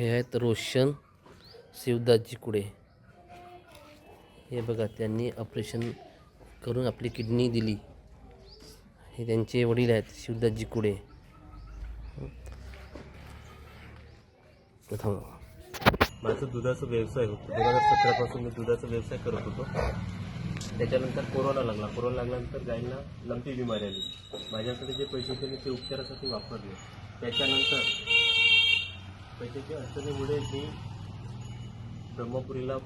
हे आहेत रोशन शिवदासजी कुडे. हे बघा त्यांनी ऑपरेशन करून आपली किडनी दिली. हे त्यांचे वडील आहेत शिवदासजी कुडे. थांबा. माझा दुधाचा व्यवसाय होतो. दोन हजार सतरापासून मी दुधाचा व्यवसाय करत होतो. त्याच्यानंतर कोरोना लागला. कोरोना लागल्यानंतर गायींना लंपी बिमारी आली. माझ्याकडे जे पैसे होते मी ते उपचारासाठी वापरले. त्याच्यानंतर पैशाच्या अडचणीमुळे मी ब्रह्मपुरीला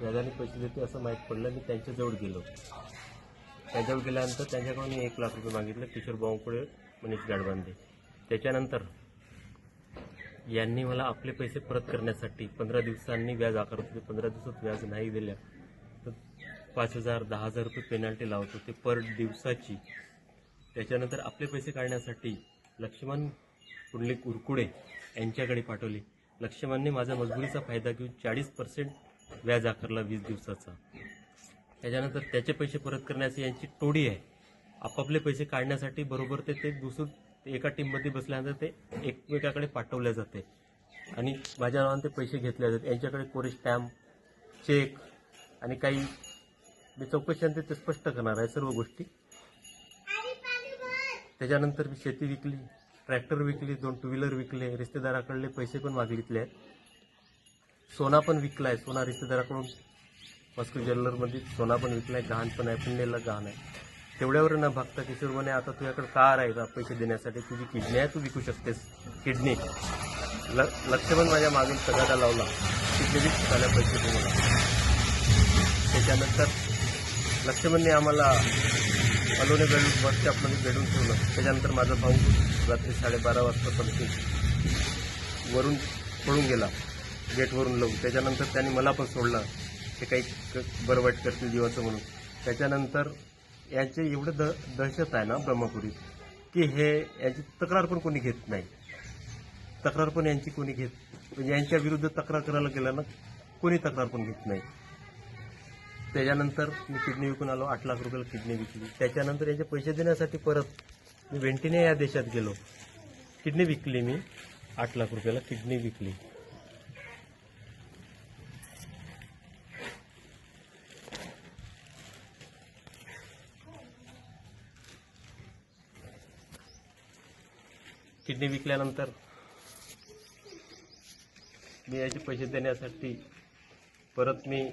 व्याजाने पैसे देते असं माहीत पडलं मी त्यांच्याजवळ गेलो. त्यांच्याजवळ गेल्यानंतर त्यांच्याकडून मी एक लाख रुपये मागितलं किशोर बावकडे मनीष गाडबांधे त्याच्यानंतर यांनी मला आपले पैसे परत करण्यासाठी पंधरा दिवसांनी व्याज आकारत होते. पंधरा दिवसात व्याज नाही दिल्या तर पाच हजार दहा हजार रुपये पेनाल्टी लावत होते. पर दिवसाची. त्याच्यानंतर आपले पैसे काढण्यासाठी लक्ष्मण पुंडलिक कुरकुडे यांच्याकडे पाठवले. लक्ष्मणने माझा मजबुरीचा फायदा घेऊन चाळीस पर्सेंट व्याज आकारला वीस दिवसाचा. त्याच्यानंतर त्याचे पैसे परत करण्याची यांची टोडी आहे. आपापले पैसे काढण्यासाठी बरोबर ते ते दुसरं ते एका टीममध्ये बसल्यानंतर ते एकमेकाकडे पाठवले जाते. आणि माझ्या नावाने ते पैसे घेतले जातात. यांच्याकडे कोरे स्टॅम्प चेक आणि काही मी चौकशी ते स्पष्ट करणार आहे सर्व गोष्टी. त्याच्यानंतर मी शेती विकली. ट्रॅक्टर विकली दोन टू व्हीलर विकले रिश्तेदाराकडले पैसे पण मागितले. आहेत सोना पण विकला आहे सोना रिश्तेदाराकडून मस्को ज्वेलरमध्ये सोना पण विकला आहे गहाण पण आहे पुण्याला गहाण आहे. तेवढ्यावर न भागता किशोर म्हणे आता तुझ्याकडे कार आहे का पैसे देण्यासाठी? तुझी किडनी आहे तू विकू शकतेस. किडनी. ल लक्ष्मण माझ्या मागील सगळ्याला लावला. किडनी झाल्या पैसे दे त्याच्यानंतर लक्ष्मणने आम्हाला अलोने बेड बस स्टॉपमध्ये भेटून ठेवलं. त्याच्यानंतर माझा भाऊ रात्री साडेबारा वाजतापर्यंत वरून पळून गेला. गेटवरून लावून. त्याच्यानंतर त्यांनी मला पण सोडलं. ते काही क- बरं वाईट करतील जीवाचं म्हणून. त्याच्यानंतर यांचे एवढं द दहशत आहे ना ब्रह्मपुरीत की हे यांची तक्रार पण कोणी घेत नाही. तक्रार पण यांची कोणी घेत म्हणजे यांच्या विरुद्ध तक्रार करायला गेलं ना कोणी तक्रार पण घेत नाही. त्याच्यानंतर मी किडनी विकून आलो आठ लाख रुपयाला किडनी विकली. त्याच्यानंतर याचे पैसे देण्यासाठी परत मी वेंटिने या देशात गेलो. किडनी विकली मी आठ लाख रुपयाला किडनी विकली. किडनी विकल्यानंतर मी याचे पैसे देण्यासाठी परत मी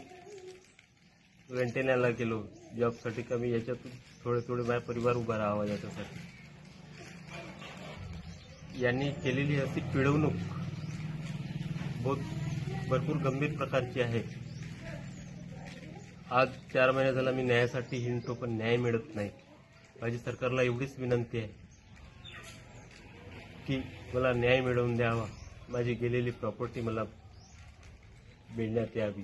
वेंटेन्याला गेलो. जॉबसाठी कमी याच्यातून थोडे थोडे माझा परिवार उभा राहावा याच्यासाठी. यांनी केलेली अशी पिळवणूक बहुत भरपूर गंभीर प्रकारची आहे. आज चार महिने झाला मी न्यायासाठी हिंडतो पण न्याय मिळत नाही. माझी सरकारला एवढीच विनंती आहे की मला न्याय मिळवून द्यावा. माझी गेलेली प्रॉपर्टी मला मिळण्यात यावी.